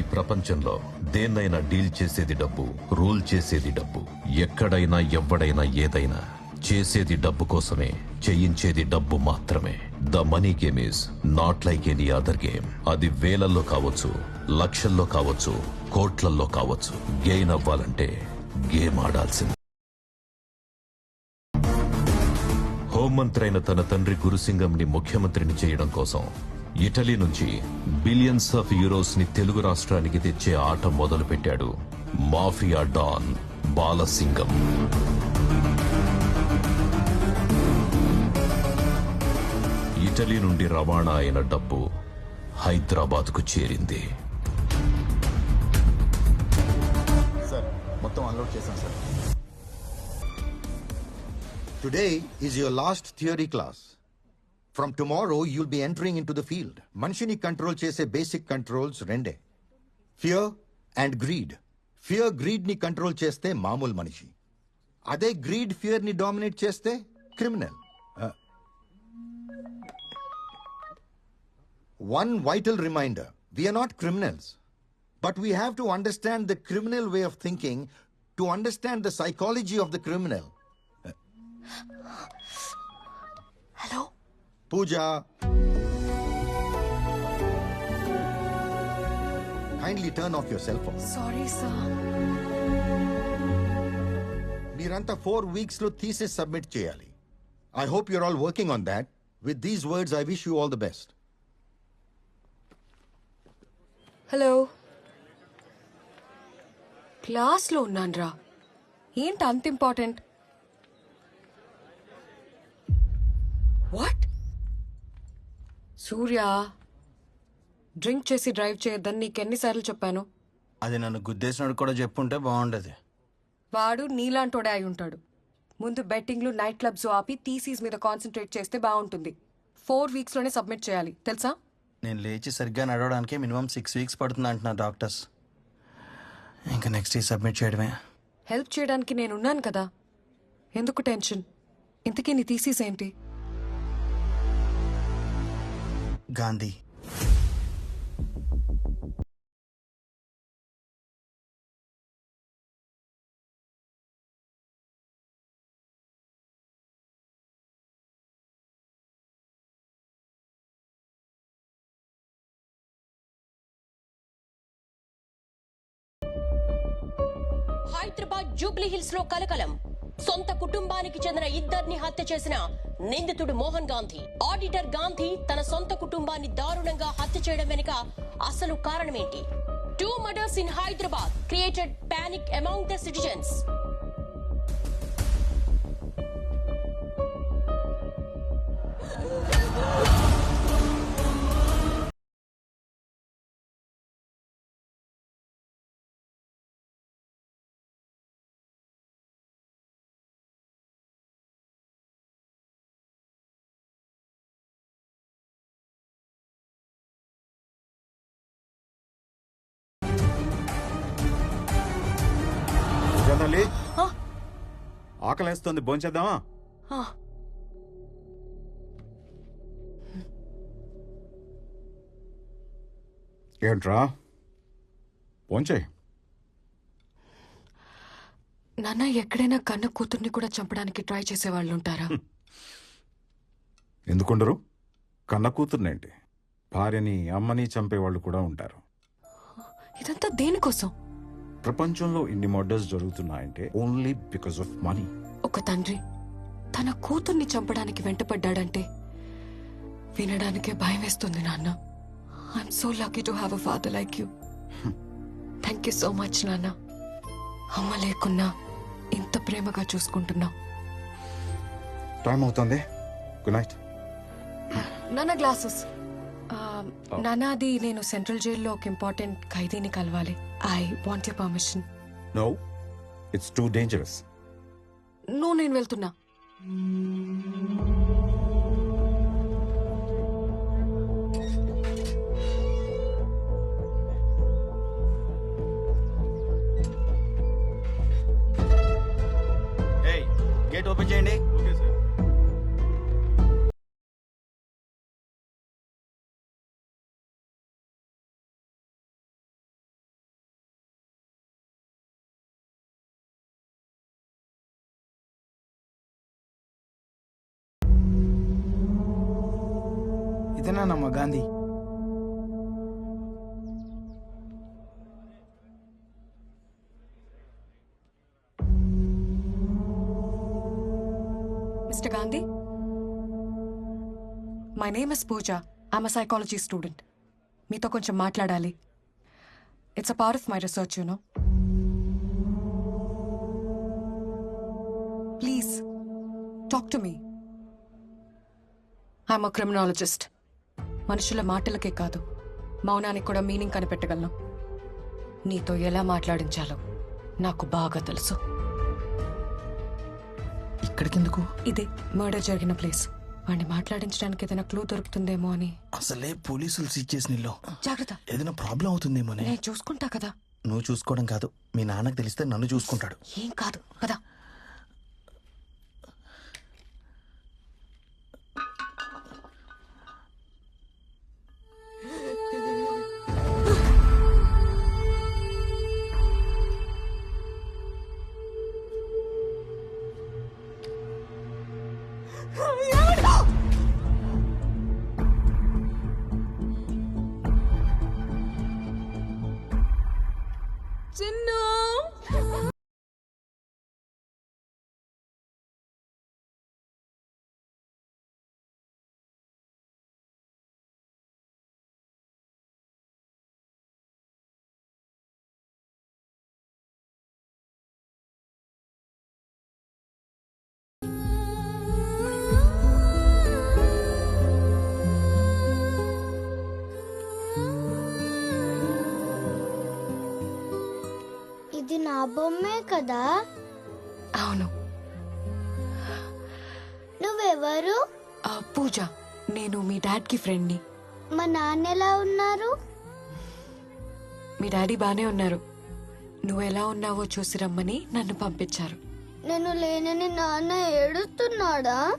ఈ ప్రపంచంలో దేన్నైనా డీల్ చేసేది డబ్బు రూల్ చేసేది డబ్బు. ఎక్కడైనా ఎవ్వడైనా ఏదైనా చేసేది డబ్బు కోసమే చేయించేది డబ్బు మాత్రమే. The money game is not like any other game అది వేలల్లో కావచ్చు లక్షల్లో కావచ్చు కోట్లల్లో కావచ్చు. గెయిన్ అవ్వాలంటే గేమ్ ఆడాల్సింది. హోంమంత్రైన అయిన తన తండ్రి గురుసింగంని ముఖ్యమంత్రిని చేయడం కోసం ఇటలీ నుంచి బిలియన్స్ ఆఫ్ యూరోస్ని తెలుగు రాష్ట్రానికి తెచ్చే ఆట మొదలుపెట్టాడు మాఫియా డాన్ బాలసింగం. ఇటలీ నుండి రవాణా అయిన డబ్బు హైదరాబాద్కు చేరింది. మొత్తం అన్లోడ్ చేశాం sir. Today is last theory class class. From tomorrow, you'll be entering into the field. మనిషిని కంట్రోల్ చేసే బేసిక్ కంట్రోల్స్ రెండే fear and greed fear greed ని కంట్రోల్ చేస్తే మామూలు మనిషి అదే గ్రీడ్ ఫియర్ ని డామినేట్ చేస్తే criminal one vital reminder we are not criminals but we have to understand the criminal way of thinking to understand the psychology of the criminal hello Pooja. Kindly turn off your cell phone. Sorry sir మీరంతా four వీక్స్లో thesis submit చేయాలి. I hope you're all working on that with these words I wish you all the best hello క్లాస్లో ఉన్నాన్రా. ఏంటి అంత important what Surya drink చేసి drive చేయొద్దని నీకెన్నిసార్లు చెప్పాను? అది నన్ను గుద్దేసినట్టు కూడా చెప్పుంటే బాగుండేది. వాడు నీలాంటోడే అయి ఉంటాడు. ముందు బెట్టింగ్లు నైట్ క్లబ్స్ ఆపి థీసీస్ మీద కాన్సన్ట్రేట్ చేస్తే బాగుంటుంది. ఫోర్ వీక్స్లోనే సబ్మిట్ చేయాలి. తెలుసా? నేను లేచి సరిగ్గా నడవడానికి మినిమం సిక్స్ వీక్స్ పడుతుంది అంటున్నారు డాక్టర్స్. ఇంకా నెక్స్ట్ ఈ సబ్మిట్ చేయడమే. హెల్ప్ చేయడానికి నేనున్నాను కదా. ఎందుకు టెన్షన్? ఇంతకీ నీ థీసీస్ ఏంటి? గాంధీ. హైదరాబాద్ జూబ్లీహిల్స్లో కలకలం. సొంత కుటుంబానికి చెందిన ఇద్దరిని హత్య చేసిన నిందితుడు మోహన్ గాంధీ. ఆడిటర్ గాంధీ తన సొంత కుటుంబాన్ని దారుణంగా హత్య చేయడం వెనుక అసలు కారణమేంటి? Two murders in Hyderabad created panic amount the citizens ఆకలేస్తుంది. భోంచేద్దామా ఏంట్రా? భోంచేయి నాన్న ఎక్కడైనా కన్న కూతుర్ని కూడా చంపడానికి ట్రై చేసే వాళ్ళు ఉంటారా ఎందుకుండరు? కన్న కూతుర్నేంటి? భార్యని అమ్మని చంపేవాళ్ళు కూడా ఉంటారు. ఇదంతా దేనికోసం? ప్రపంచంలో ఇన్ని మర్డర్స్ జరుగుతున్నాయంటే ఓన్లీ బికాస్ ఆఫ్ మనీ. ఒక తండ్రి తన కూతుర్ని చంపడానికి వెంటపడ్డాడంటే వినడానికే భయం వేస్తుంది నాన్న. I'm so lucky to have a father like you thank you so much నాన్న. అమ్మ లేకున్నా ఇంత ప్రేమగా చూసుకుంటున్నావు టైం అవుతుంది గుడ్ నైట్ నాన్న గ్లాసెస్ నాన్న అది నేను సెంట్రల్ జైల్లో ఒక ఇంపార్టెంట్ ఖైదీని కలవాలి. I want you permission no it's too dangerous నువ్వు నేను వెళ్తున్నా. గేట్ ఓపెన్ చేయండి. ఇతనేనమ్మా Gandhi mister Gandhi my name is Pooja I'm a psychology student మీతో కొంచెం మాట్లాడాలి. It's a part of my research you know please talk to me I'm a criminologist మనుషుల మాటలకే కాదు మౌనానికి కూడా మీనింగ్ కనిపెట్టగలను. నీతో ఎలా మాట్లాడించాలో నాకు బాగా తెలుసు. ఇక్కడికెందుకు? ఇదే మర్డర్ జరిగిన ప్లేస్. వాడిని మాట్లాడించడానికి ఏదైనా క్లూ దొరుకుతుందేమో అని. అసలే పోలీసులు సీజ్ చేసిన ఇల్లు. జాగ్రత్త. ఏదైనా ప్రాబ్లం అవుతుందేమోనే. నేను చూసుకుంటా కదా. నువ్వు చూసుకోవడం కాదు. మీ నాన్నకు తెలిస్తే నన్ను చూసుకుంటాడు. ఏం కాదు. కదా 啊。బొమ్మే కదా? అవును. నువ్వెవరు? ఆ, పూజ. నేను మీ డాడ్కి ఫ్రెండ్ని. మా నాన్న ఎలా ఉన్నారు? మీ డాడీ బానే ఉన్నారు. నువ్వు ఎలా ఉన్నావో చూసి రమ్మని నన్ను పంపించారు. నేను లేనని నాన్న ఏడుస్తున్నాడా?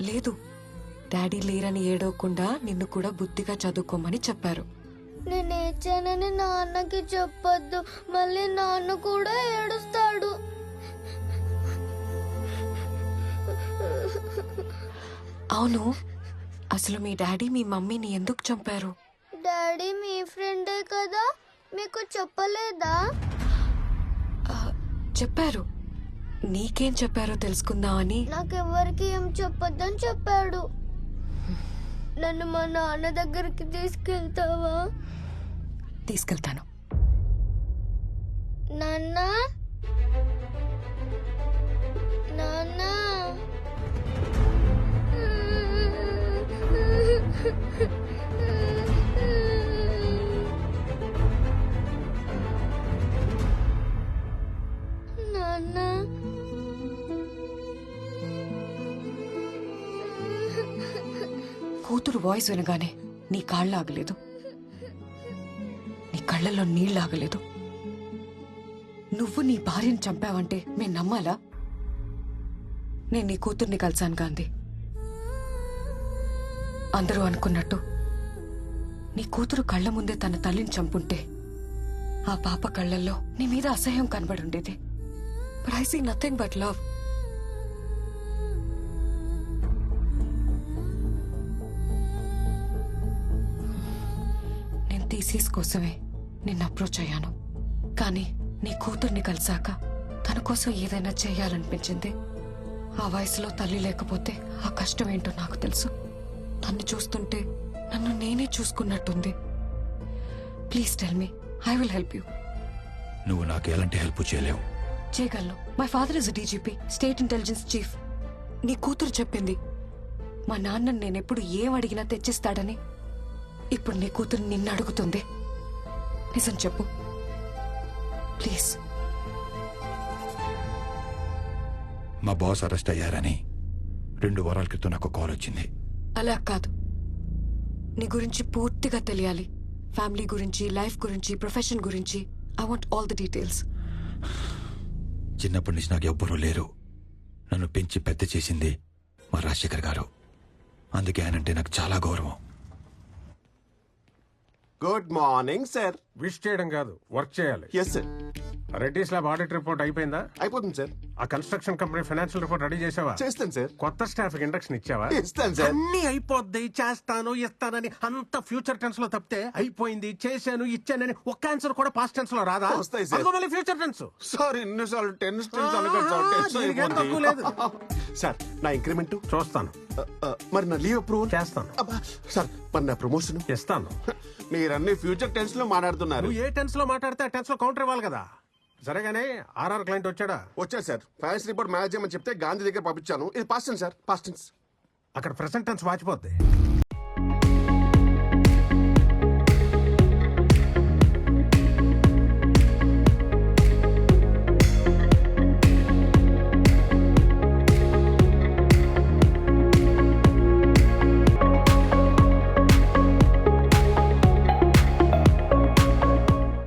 లేదు. డాడీ లేరని ఏడవకుండా నిన్ను కూడా బుద్ధిగా చదువుకోమని చెప్పారు. నేను ఏడ్చానని నాన్నకి చెప్పొద్దు మళ్ళీ నాన్న కూడా ఏడుస్తాడు. అవును అసలు మీ డాడీ మీ మమ్మీని ఎందుకు చంపారు? డాడీ మీ ఫ్రెండే కదా మీకు చెప్పలేదా? చెప్పారు. నీకేం చెప్పారో తెలుసుకుందామని నాకెవ్వరికి ఏం చెప్పొద్దని చెప్పాడు. నన్ను మా నాన్న దగ్గరికి తీసుకెళ్తావా? తీసుకెళ్తాను. నాన్న? నాన్న? నాన్న? కూతురు వాయిస్ వినగానే నీ కాళ్ళు ఆగలేదు. నీ కళ్ళల్లో నీళ్ళు ఆగలేదు నువ్వు నీ భార్యను చంపావంటే మేము నమ్మాలా? నేను నీ కూతుర్ని కలిశాను గాంధీ. అందరూ అనుకున్నట్టు నీ కూతురు కళ్ళ ముందే తన తల్లిని చంపుంటే ఆ పాప కళ్ళల్లో నీ మీద అసహ్యం కనబడుండేది. But I see nothing but love నేను థీసీస్ కోసమే నిన్ను అప్రోచ్ అయ్యాను. కానీ నీ కూతుర్ని కలిసాక తన కోసం ఏదైనా చేయాలనిపించింది. ఆ వయసులో తల్లి లేకపోతే ఆ కష్టం ఏంటో నాకు తెలుసు. తన్ని చూస్తుంటే నన్ను నేనే చూసుకున్నట్టుంది. Please tell me I will help you నువ్వు నాకు ఎలాంటి హెల్ప్ చేయలేవు. చేయగలను. My father is DGP state intelligence chief నీ కూతురు చెప్పింది మా నాన్న నేనెప్పుడు ఏం అడిగినా తెచ్చిస్తాడని. ఇప్పుడు నీ కూతురు నిన్ను అడుగుతుంది. నిజం చెప్పు. ప్లీజ్. మా బాస్ అరెస్ట్ అయ్యారని రెండు వారాల క్రితం నాకు కాల్ వచ్చింది. అలా కాదు. నీ గురించి పూర్తిగా తెలియాలి. ఫ్యామిలీ గురించి లైఫ్ గురించి ప్రొఫెషన్ గురించి. I want all the details. చిన్నప్పటి నుంచి నాకు ఎవ్వరూ లేరు. నన్ను పెంచి పెద్ద చేసింది మా రాజశేఖర్ గారు. అందుకే ఆయనంటే నాకు చాలా గౌరవం. గుడ్ మార్నింగ్ సార్ విష్ చేయడం కాదు వర్క్ చేయాలి. Yes sir Reddy's lab audit report అయిపోయిందా? అయిపోతుంది సార్ ఆ construction company financial report ready చేసావా? చేస్తాను సార్ కొత్త స్టాఫ్ ఇండక్షన్ ఇచ్చావా? ఇస్తాను సార్ అన్ని అయిపోద్ది చేస్తాను ఇస్తానని. అంత ఫ్యూచర్ టెన్స్లో తప్పితే అయిపోయింది చేశాను ఇచ్చానని ఒక్క ఆన్సర్ కూడా పాస్ట్ టెన్స్లో రాదా? వస్తాయి సార్. ఫ్యూచర్ టెన్స్ సార్ ఎన్నిసార్లు టెన్స్ టెన్స్ అనకండి సార్ నా ఇంక్రిమెంట్ చూస్తాను. మరి నా లీవ్ అప్రూవల్ చేస్తాను. సార్ మరి నా ప్రమోషన్ ఇస్తాను. మీరన్నీ ఫ్యూచర్ టెన్స్లో మాట్లాడుతున్నారు. ఏ టెన్స్లో మాట్లాడితే ఆ టెన్స్లో కౌంటర్ ఇవ్వాలి కదా. సరేగానే ఆర్ఆర్ క్లయింట్ వచ్చాడా? వచ్చారు సార్. ఫైనాన్స్ రిపోర్ట్ మేనేజ్ చేయమని చెప్తే గాంధీ దగ్గర పంపించాను. ఇది past tense sir past tense అక్కడ ప్రెసెంట్ టెన్స్ వాచిపోద్ది.